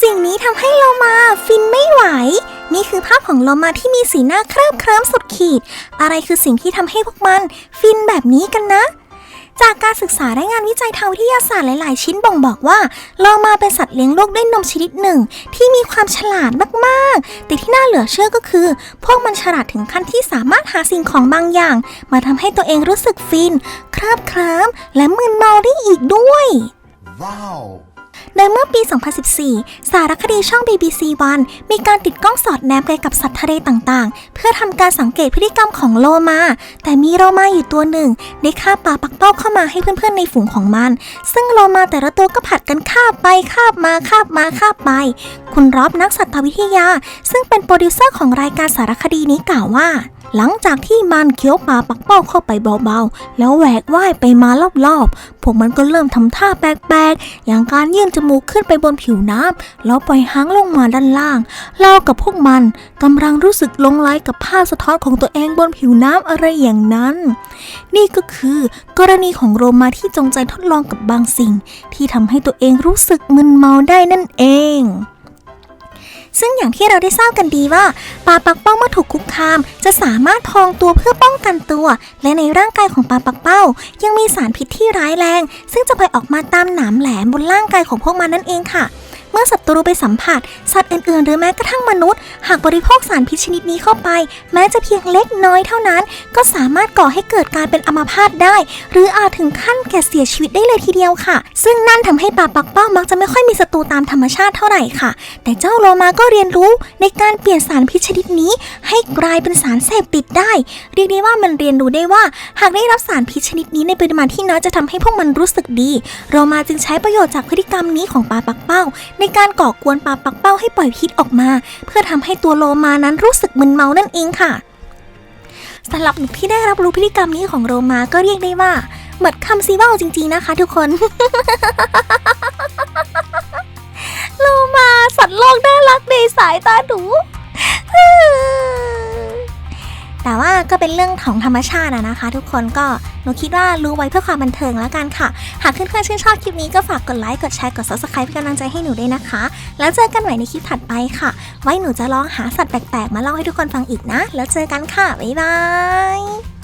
สิ่งนี้ทำให้โลมาฟินไม่ไหว นี่คือภาพของโลมาที่มีสีหน้าเคลิบเคลิ้มสุดขีด อะไรคือสิ่งที่ทำให้พวกมันฟินแบบนี้กันนะ จากการศึกษาและงานวิจัยทางวิทยาศาสตร์หลาย ๆ ชิ้นบ่งบอกว่าโลมาเป็นสัตว์เลี้ยงลูกด้วยนมชนิดหนึ่ง ที่มีความฉลาดมาก ๆ แต่ที่น่าเหลือเชื่อก็คือ พวกมันฉลาดถึงขั้นที่สามารถหาสิ่งของบางอย่าง มาทำให้ตัวเองรู้สึกฟิน เคลิบเคลิ้มและมึนเมาได้อีกด้วย Wow. โดยเมื่อปี 2014 สารคดีช่อง BBC One มีการติดกล้องสอดแนมไปกับสัตว์ทะเลต่างๆ เพื่อทำการสังเกตพฤติกรรมของโลมา แต่มีโลมาอยู่ตัวหนึ่ง ได้คาบปลาปักเป้าเข้ามาให้เพื่อนๆในฝูงของมัน ซึ่งโลมาแต่ละตัวก็ผัดกันคาบไปคาบมาคาบมาคาบไป คุณรอบนักสัตววิทยา ซึ่งเป็นโปรดิวเซอร์ของรายการสารคดีนี้กล่าวว่า หลังจากที่มันเคี้ยวปลาปักเป้าเข้าไปเบาๆ แล้วแหวกว่ายไปมารอบๆ พวกมันก็เริ่มทำท่าแปลกๆ อย่างการยื่นจมูกขึ้นไปบนผิวน้ำแล้วปล่อยหางลงมาด้านล่างเล่ากับพวกมันกำลังรู้สึกลงไหลกับภาพสะท้อนของตัวเองบนผิวน้ำอะไรอย่างนั้น นี่ก็คือกรณีของโรมาที่จงใจทดลองกับบางสิ่ง ที่ทำให้ตัวเองรู้สึกมึนเมาได้นั่นเอง ซึ่งอย่างที่เราได้ทราบกันดีว่าปลาปักเป้าเมื่อถูกคุกคาม จะสามารถพองตัวเพื่อป้องกันตัว และในร่างกายของปลาปักเป้า ยังมีสารพิษที่ร้ายแรง ซึ่งจะปอยออกมาตามหนามแหลมบนร่างกายของพวกมันนั่นเองค่ะ มื่อศัตรูไปสัมผัส สัตว์อื่นๆ หรือแม้กระทั่งมนุษย์ หากบริโภคสารพิษชนิดนี้เข้าไป แม้จะเพียงเล็กน้อยเท่านั้น ก็สามารถก่อให้เกิดการเป็นอัมพาตได้ หรืออาจถึงขั้นแก่เสียชีวิตได้เลยทีเดียวค่ะ ซึ่งนั่นทำให้ปลาปักเป้ามักจะไม่ค่อยมีศัตรูตามธรรมชาติเท่าไหร่ค่ะ แต่เจ้าโลมาก็เรียนรู้ในการเปลี่ยนสารพิษชนิดนี้ ให้กลายเป็นสารเสพติดได้ เรียกได้ว่ามันเรียนรู้ได้ว่า หากได้รับสารพิษชนิดนี้ในปริมาณที่น้อยจะทำให้พวกมันรู้สึกดี โลมาจึงใช้ประโยชน์จากพฤติกรรมนี้ของปลาปักเป้า ในการก่อกวนปลาปักเป้าให้ปล่อยพิษออกมา เพื่อทำให้ตัวโลมานั้นรู้สึกมึนเมานั่นเองค่ะสำหรับหนูที่ได้รับรู้พฤติกรรมนี้ของโรมาก็เรียกได้ว่าเหมือนคำซีเบ้าจริง ๆนะคะ ทุกคน โลมาสัตว์โลกน่ารักในสายตาหนู ก็เป็นเรื่องของธรรมชาติอะนะคะ ทุกคนก็หนูคิดว่ารู้ไว้เพื่อความบันเทิงแล้วกันค่ะ หากเพื่อนๆชื่นชอบคลิปนี้ก็ฝากกดไลค์กดแชร์กด subscribe เป็นกำลังใจให้หนูด้วยนะคะ แล้วเจอกันใหม่ในคลิปถัดไปค่ะ ไว้หนูจะลองหาสัตว์แปลกๆ มาเล่าให้ทุกคนฟังอีกนะ แล้วเจอกันค่ะบ๊ายบาย